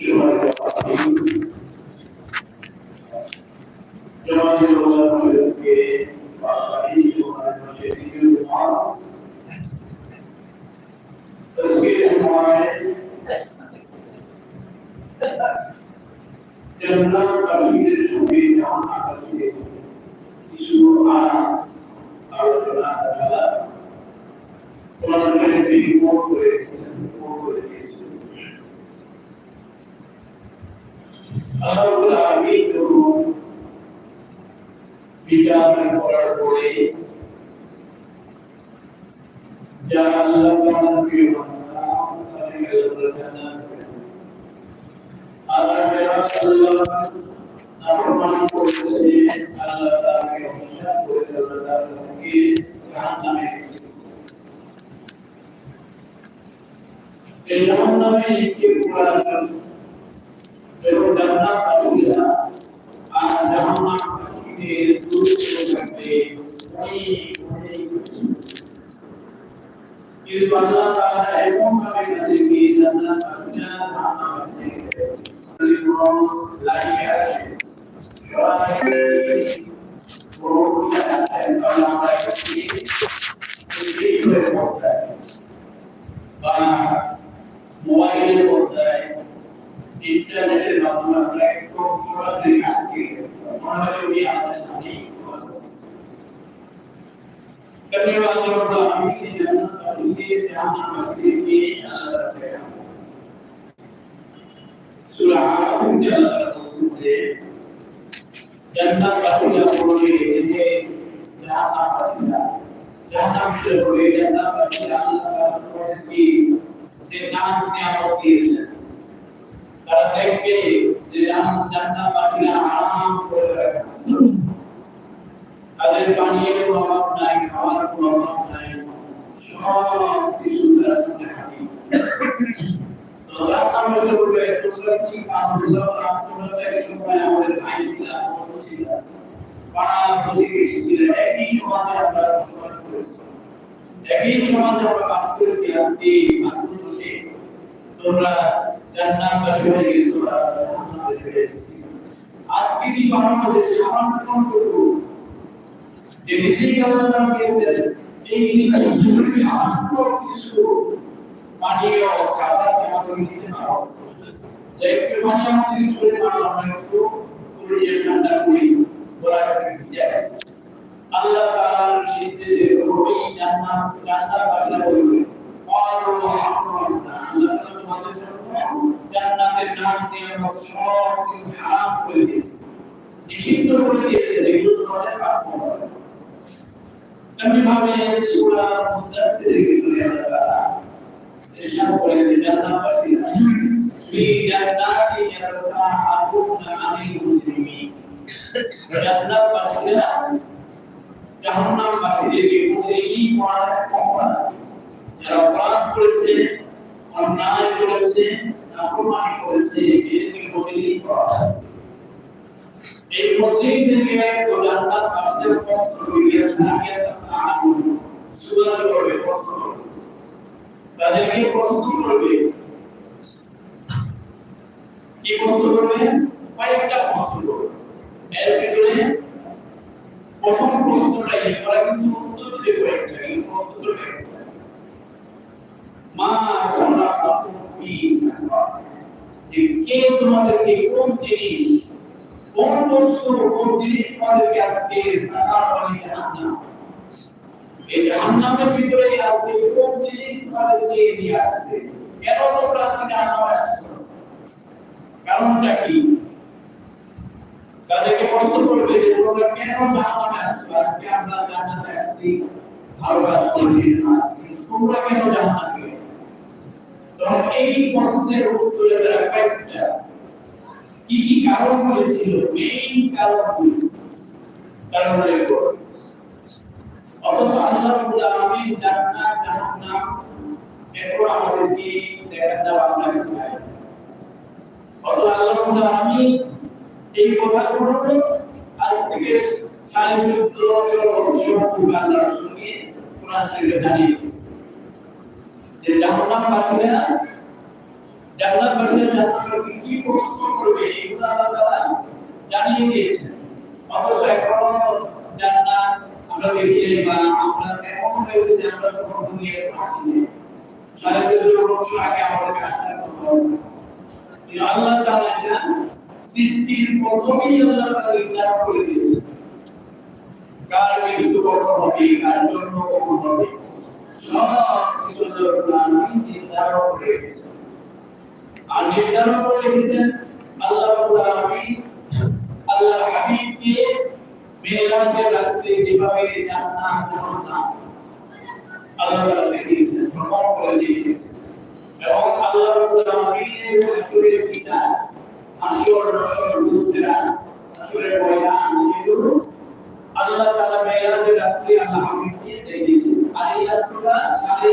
Gracias. যারা আল্লাহ তাআলার প্রিয় কিন্তু আল্লাহ তাআলা এমন ভাবে তাদেরকে জান্নাত বাসীরা জাহান্নাম তারা যে জান্নাতবাসীরা আরাম করে রাখছে তাদের পানীয় কোনো অভাব নাই, খাওয়ার কোনো অভাব নাই। সব কিছু তারা শুনে হাঁটি তো জান্নাতবাসী বলবে, তোমরা কি পান হলো তোমরা তো এক সময় আমাদের ভাই ছিল বন্ধু ছিল? পাড়া প্রতিবেশী ছিল? একই সমাজে আমরা বসবাস করেছি। একই সমাজে আমরা বাস করেছি আজকে, ভাগ্য তোমরা আজকের এই বাংলাদেশ আমন্ত্রণ করব। যে নিজেই আল্লাহ নাম দিয়েছেন, এই দিনে কিছু পানীয় খাবার আমাদের নিতে পারো। একটু পানি আমাদের চলে পারো আমরা একটু পুরুলিয়া ঠান্ডা করি বলা দিতে আল্লাহ তাআলার নির্দেশে ওই জান্নাত জান্নাত বাসনা করবে আর হারাম না আল্লাহ তাআলা তোমাদের জান্নাতের নাম দিয়ে সব হারাম করে দিয়েছে। নিষিদ্ধ করে দিয়েছে, এগুলো তোমাদের পাপ তেমনি ভাবে সূরা মুদাসসিরের ভিতরে আল্লাহ ইরশাদ করেন যে জান্নাতবাসীরা ফি জান্নাতি ইয়াতাসাআলুনা আনিল মুজরিমিন। জান্নাতবাসীরা জাহান্নাম বাসীদেরকে মুজরিমি করার অপরাধ, যারা অপরাধ করেছে, অন্যায় করেছে নাফরমানি করেছে এদেরকে মুজরিম করা। এই মুজরিমদেরকে জান্নাত বাসীদের পক্ষ থেকে সাহিয়াতা সাহাবু সুরাল করবে করবে তাদেরকে প্রশ্ন করবে কি প্রশ্ন করবে কয়েকটা প্রশ্ন করবে এর ভিতরে প্রথম প্রশ্নটাই ওরা কিন্তু উত্তর দিতে কয়েকটা কিন্তু প্রশ্ন করবে মা সালাকাতুম যে কে তোমাদেরকে কোন জিনিস কোন বস্তু কোন জিনিস তোমাদেরকে আজকে সাকার বানিয়ে জাহান্নাম। এই জাহান্নামের ভিতরে আজকে কোন জিনিস তোমাদেরকে নিয়ে আসছে। কেন তোমরা আজকে জাহান্নামে আসছো? কারণটা কি? তাদেরকে প্রশ্ন করবে যে তোমরা কেন জাহান্নামে আসছো? আজকে আমরা জান্নাতে আসছি, ভালো কাজ করছি তোমরা কেন জাহান্নামে তখন এই প্রশ্নের উত্তরে তারা কয়েকটা কি কি কারণ বলেছিল? মেইন কারণগুলি। তারা উল্লেখ অথচ আল্লাহ রাব্বুল আলামিন জান্নাত, জাহান্নাম, এরপর আমাদেরকে দেখার দেওয়া আমরা কোথায় অথচ আল্লাহ রাব্বুল আলামিন এই কথাগুলো আজ থেকে সাড়ে চোদ্দশো বছর পূর্বে আল্লাহ রাসূলকে কোরআন শরীফে জানিয়ে দিয়েছে যে জাহান্নাম বাসীরা জান্নাত জান্নাতবাসীরা জান্নাতবাসী কি প্রশ্ন করবে এগুলো আল্লাহ তাআলা জানিয়ে দিয়েছেন অথচ এখনও জান্নাত আমরা দেখিনি বা আমরা এমন হয়েছে যে আমরা কখনো দুনিয়ায় আসিনি। সাড়ে তিনশো বছর আগে আমাদের আসার কথা আল্লাহ তাআলা সৃষ্টির প্রথমেই আল্লাহ তাআলা নির্ধারণ করে দিয়েছেন। কার মৃত্যু কখন হবে, কার জন্ম কখন হবে? সব নির্ধারণ করে রেখেছেন আর নির্ধারণ করে আল্লাহ আল্লাহ হাবিবকে আল্লাহ তাআলা এবং আল্লাহ আর এই রাতটা সাড়ে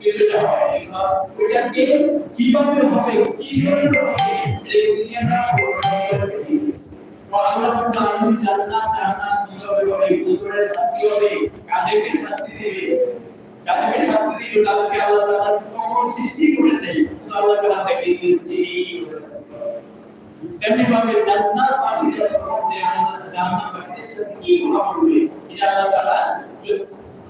কিন্তু এটা ওইটাকে কীভাবে হবে কি করে হবে এই আল্লাহ রাব্বুল জান্নাত জান্নাত কীভাবে হবে কি শাস্তি হবে কাদেরকে শাস্তি দিবে যাদেরকে শাস্তি দিবে তাদেরকে আল্লাহ তাআলা কখনো সৃষ্টি করে নেই আল্লাহ তাআলা দেখিয়ে দিয়েছে যে ভাবে জান্নাত বাসীদের মধ্যে আল্লাহ জান্নাত বাসীদের সাথে কি কথা বলবে? এটা আল্লাহ তাআলা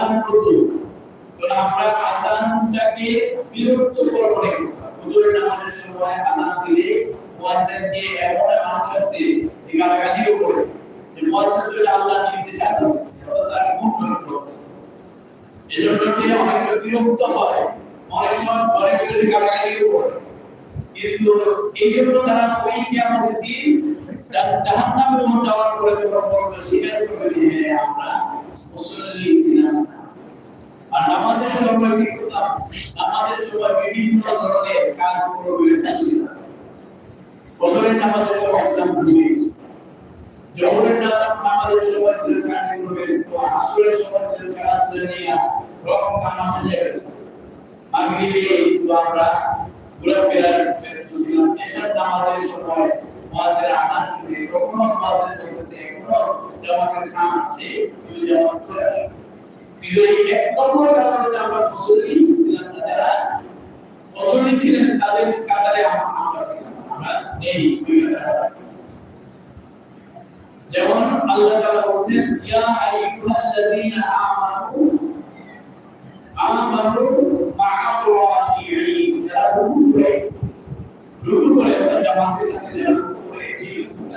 আজান হতো তখন আমরা আজানটাকে বিরক্তকর মনে করতাম হুজুরের নামাজের সময় আজান দিলে মুয়াজ্জিনকে এমন মানুষ আছে, যে গালাগালিও করে। যে মুয়াজ্জিন আল্লাহর নির্দেশে আজান দিচ্ছে তার গুণ নষ্ট হচ্ছে এজন্য সে অনেক সময় বিরক্ত হয়, অনেক সময় ঘরে বসে গালাগালিও করে। কিন্তু এই জন্য তারা ওই কিয়ামতের দিন জাহান্নামে যাওয়ার পরে যখন বলবে স্বীকার করবে যে হ্যাঁ আমরা না আর নামাজের সময় কি নামাজের সময় বিভিন্ন ধরনের কাজ করবে বদরের নামাজের সময় ইসলাম ভুলে জহরের নামাজের সময় ছিল কাজ করবে তো আসরের সময় ছিল খেলাধুলা নিয়ে রকম তামাশা জায়গা মাগরিবে তো আমরা ঘোরাফেরার ব্যস্ত ছিলাম এশার নামাজের সময় মুয়াজ্জিন আযান শুনে, কখনো মুয়াজ্জিন বলতেছে এখনও জামাতের স্থান আছে কিন্তু জামাত করে আসে কিন্তু এক নম্বর কারণে আমরা মুসল্লি ছিলাম না যারা, মুসল্লি ছিলেন তাদের কাতারে আমরা ছিলাম, আমরা নেই যেমন আল্লাহ তাআলা বলেন ইয়া আইয়ুহাল্লাযীনা আমানু আমানু মা'আল্লাহি যারা রুকু করে রুকু করে অর্থাৎ জামাতের সাথে যারা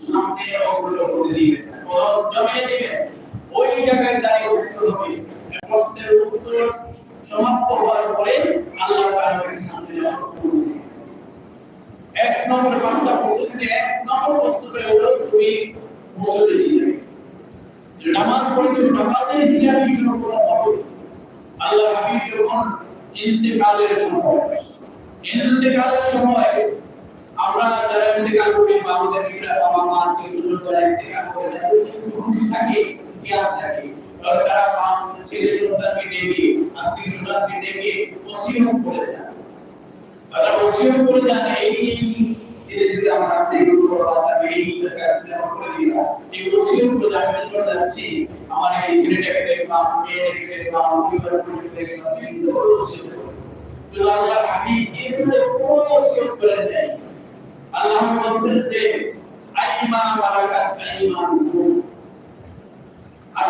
সামনে অগ্রসর করে দিবেন কদম জমিয়ে দিবেন ওই জায়গায় দাঁড়িয়ে থাকতে হবে। প্রত্যেক উত্তর সমাপ্ত হওয়ার পরে আল্লাহ তাআলা সামনে এক নম্বর পাঁচটা পদ্ধতিতে এক নম্বর বস্তুটা হলো তুমি মুসল্লি ছিলে। নামাজ পড়েছিল, নামাজের হিসাবে শুরু করা হবে আল্লাহ হাবিব যখন ইন্তেকালের সময় ইন্তেকালের সময় আমরা যারা ইন্তেকাল করি বা আমাদের বাবা, মা, আত্মীয় স্বজন যারা ইন্তেকাল করে, তাদের থাকে, জ্ঞান থাকে। তারা মা, ছেলে, সন্তানকে ডেকে আত্মীয় স্বজনকে ডেকে ওসিয়ত করে দেয়। তারা ওসিয়ত করে যান এই ধীরে ধীরে আমার আছে এগুলো করবা তারপরে এই কাজটা করে দিলাম, এই ওসিয়ত করে আমি চলে যাচ্ছি। আমার এই ছেলেটাকে দেখলাম, মেয়েটাকে দেখলাম পরিবারকে দেখলাম এগুলো ওসিয়ত করে। তো কোনো করে দেয় আল্লাহ বলছেন যে, আইমা বারাকাত আইমানুকুম। আর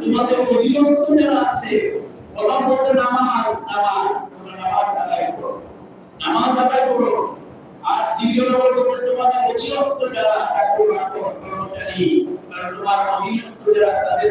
তোমাদের দ্বিতীয় নম্বর বলছে তোমাদের তোমার অধীনস্থ তাদের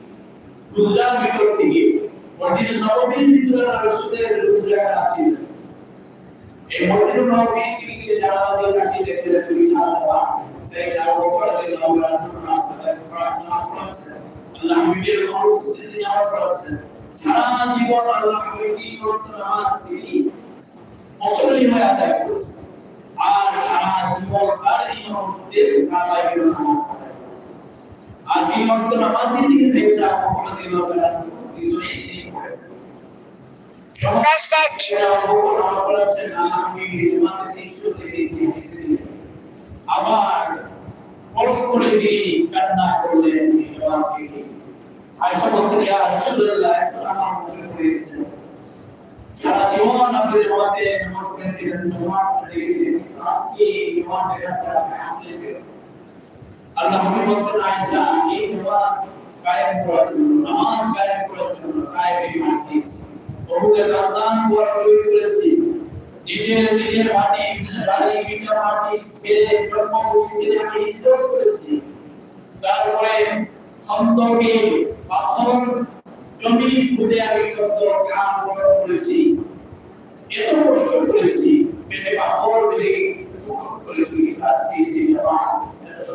রুজার ভিতর থেকে মসজিদের নবমীর ভিতরে রসুলের রুজা আছে। এই মসজিদের নবমী থেকে থেকে জানালা দিয়ে কাটিয়ে দেখতে বিশাল হওয়া সেই আবু বকর রাদিয়াল্লাহু আনহু প্রার্থনা করেছেন আল্লাহ হাবিবের অনুপস্থিতি তিনি আমার করেছেন সারা জীবন আল্লাহ হাবিব তিন ওয়াক্ত নামাজ তিনি মুসল্লি হয়ে আদায় করেছেন। আর সারা জীবন তার ইমামতে সাহাবায়ে নামাজ আর হাবিব ইমামতে তিনশো থেকে তিনি বেশি দিলেন। আবার পরখ করে তিনি কান্না করলেন ইমামকে বলছেন ইয়া রাসূলুল্লাহ একটু নামাজ পড়ে সারা জীবন আপনি জামাতে নামাজ পড়েছিলেন জামাত দেখেছেন। আজকে এই জামাত আসলে বলছেন, আয়েশা, এই জামাত কায়েম করার জন্য, নামাজ কায়েম করার জন্য কায়েমে দিয়েছি। বহুকে দান করার শুরু করেছি। নিজের নিজের বাড়ি হিজরত করেছি তারপরে খন্দকে পাথর, জমি খুদে আমি খন্দক কাম গ্রহণ করেছি। এত কষ্ট করেছি পেটে পাথর কষ্ট করেছি আজকে সেই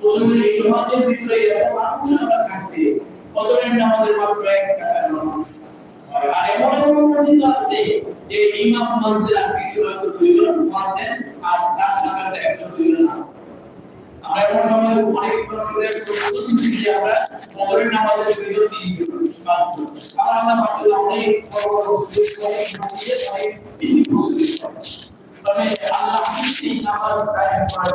মুসলিম সমাজের ভিতরে এরকম মানুষ আমরা থাকতে কদরের নামাজের মাত্র এক টাকার মানুষ? আর এমন এমন মসজিদ আছে যে ইমাম মসজিদ আর কিছু হয়তো দুইজন মসজিদ আর তার সাথে একজন দুইজন আমরা এমন সময় অনেক প্রস্তুতি আমরা কবরের নামাজের দুইজন তিনজন আবার আমরা মাসাল্লাহ অনেক তবে আল্লাহ নামাজ কায়েম করার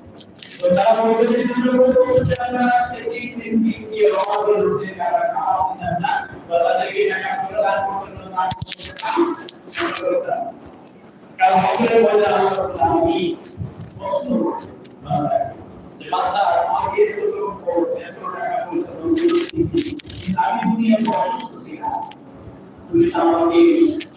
তো তারা যে তুমি বলতে না না যে আমি দুনিয়ায় অসুস্থ ছিলাম। তুমি আমাকে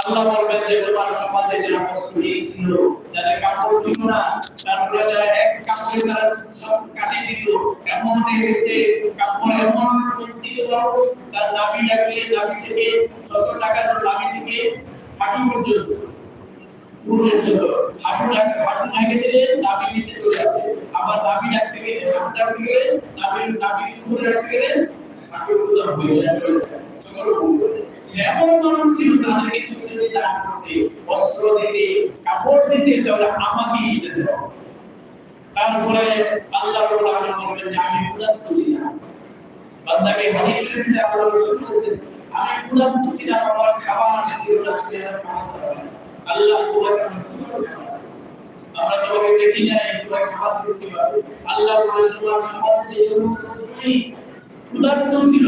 আল্লাহ বলবেন যে, তোমার সমাজে যারা কষ্ট দিয়েছিল যাদের কাপড় ছিল না, তারপরে যারা এক কাপড়ে তারা সব কাটিয়ে দিত, এমন দেখেছে, কাপড় এমন বঞ্চিত করো তার নাভি ডাকলে, নাভি থেকে শত টাকার নাভি থেকে হাঁটু পর্যন্ত, পুরুষের ছিল হাঁটু হাঁটু ঢাকে দিলে নাভি নিচে চলে আসে, আবার নাভি ডাকতে গেলে, হাঁটু ডাকতে গেলে, নাভি নাভি উপরে ডাকতে গেলে হাঁটু উদ্ধার হয়ে যায়, সকল এমন মানুষ ছিল তাদেরকে তুমি যদি দান করতে বস্ত্র দিতে, কাপড় দিতে, তাহলে আমাকে সেটা দেওয়া তারপরে আল্লাহ আলামিন বলবেন যে, আমি উদাত্ত ছিলাম। বান্দাকে হাদিস শরীফে আল্লাহ রাসূল বলেছেন, আমি উদাত্ত ছিলাম, আমার খাবার ছিল না ছিল না খাবার আল্লাহ তোমাকে আমি? আমরা তোমাকে দেখি না তোমাকে খাবার দিতে কীভাবে? আল্লাহ বলেন, তোমার সমাজে যে ক্ষুধার্ত ছিল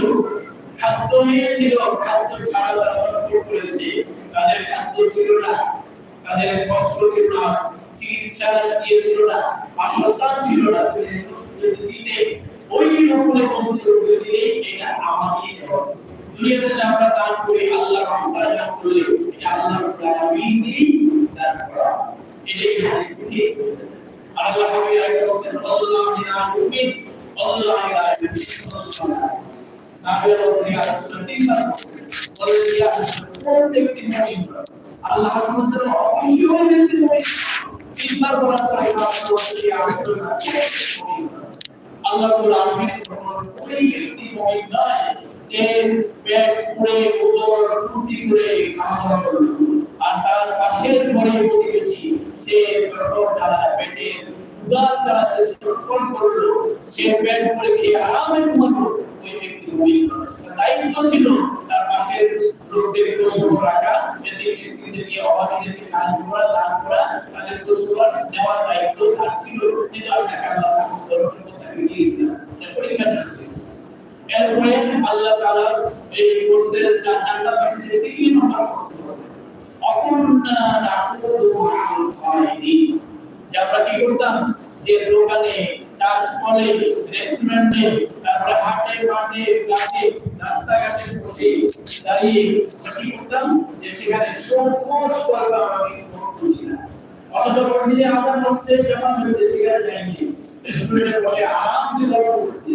খাদ্যহীন ছিল খাদ্য ছাড়া তারা সফর করেছে। তাদের খাদ্য ছিল না, তাদের বস্ত্র ছিল না, চিকিৎসা ইয়ে ছিল না, বাসস্থান ছিল না। দিতে ওই লোকগুলো বন্ধু করে দিলে এটা দেওয়া। দুনিয়াতে যে আমরা দান করি, আল্লাহ রাস্তায় দান করলে এটা আল্লাহ আলামিনই দান করা। এটাই হাদিস থেকে আল্লাহ হাবিব আলাইহিস সালাম আল্লাহ ইলা মুমিন আল্লাহ ইলা মুমিন ইয়া ইয়া আর তার পাশের ঘরে প্রতিবেশী সে পেটর জ্বালা করল সে পেট পুড়ে খেয়ে আরামে ঘুমালো ওই ব্যক্তি দায়িত্ব ছিল তার পাশের লোকদের খোঁজ রাখা যদি ব্যক্তিদেরকে অভাবীদেরকে সাহায্য করা, দান করা, তাদের খোঁজ নেওয়ার দায়িত্ব তার ছিল যেটা আপনাকে আল্লাহ দর্শন করতে দিয়েছিলাম পরীক্ষা এরপরে আল্লাহ তাআলা এই করতে জান্নাত বাসীদের তিন নম্বর অকুন্না নাকুদু আল যে আমরা কি করতাম? যে দোকানে চাষ কলে রেস্টুরেন্টে তারপরে হাটে মাঠে গাছে রাস্তাঘাটে বসে দাঁড়িয়ে কি করতাম যে সেখানে সংকোচ করতাম আমি অথচ মন্দিরে আজান হচ্ছে জামাত হচ্ছে সেখানে যাইনি। রেস্টুরেন্টে বসে আরামসে গল্প করছি।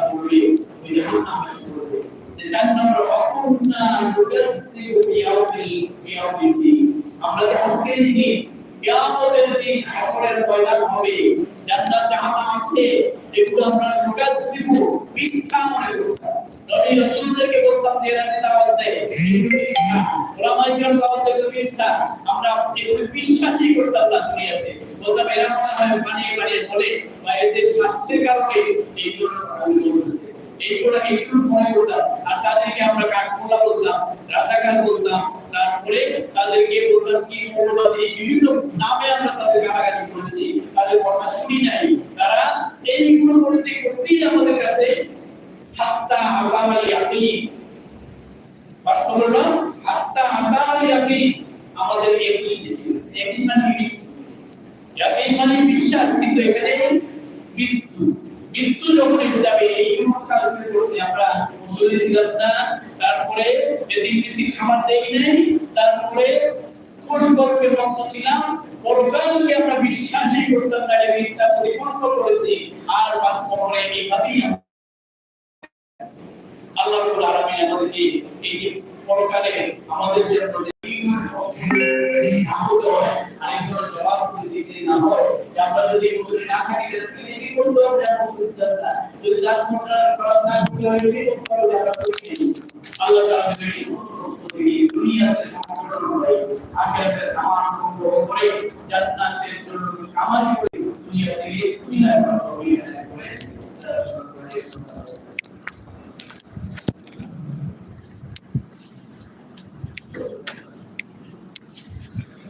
একটু মনে করতাম আর তাদেরকে আমরা কাঠমোলা বলতাম রাজাকার বলতাম, তারপরে তাদেরকে বলতাম কি মৌলবাদী বিভিন্ন নামে আমরা তাদের গালাগালি করেছি, তাদের কথা শুনি নাই। তারা এইগুলো করতে করতেই আমাদের কাছে হাত্তা আগামালি ইয়াকিন। বাস্তব হলো হাত্তা আগামালি ইয়াকিন। আমাদের ইয়াকিন এসে গেছে ইয়াকিন মানে ইয়াকিন মানে বিশ্বাস, কিন্তু এখানে মৃত্যু যখন এসে যাবে, এই সমস্ত কাজগুলো করতে আমরা মুসল্লি ছিলাম না। তারপরে যেদিন মিষ্টি খাবার দেই নাই, তারপরে কোন গল্পে রক্ত ছিলাম। পরকালকে আমরা বিশ্বাসই করতাম না এটা মিথ্যা প্রতিপন্ন করেছি। আর বাস্তবে এইভাবেই আল্লাহ রাব্বুল আলামিন আমাদেরকে এই পরকালে আমাদের জন্য যদি তার মনটা করা না করে হয় কি করতে হবে আমরা করি আল্লাহ তাআলা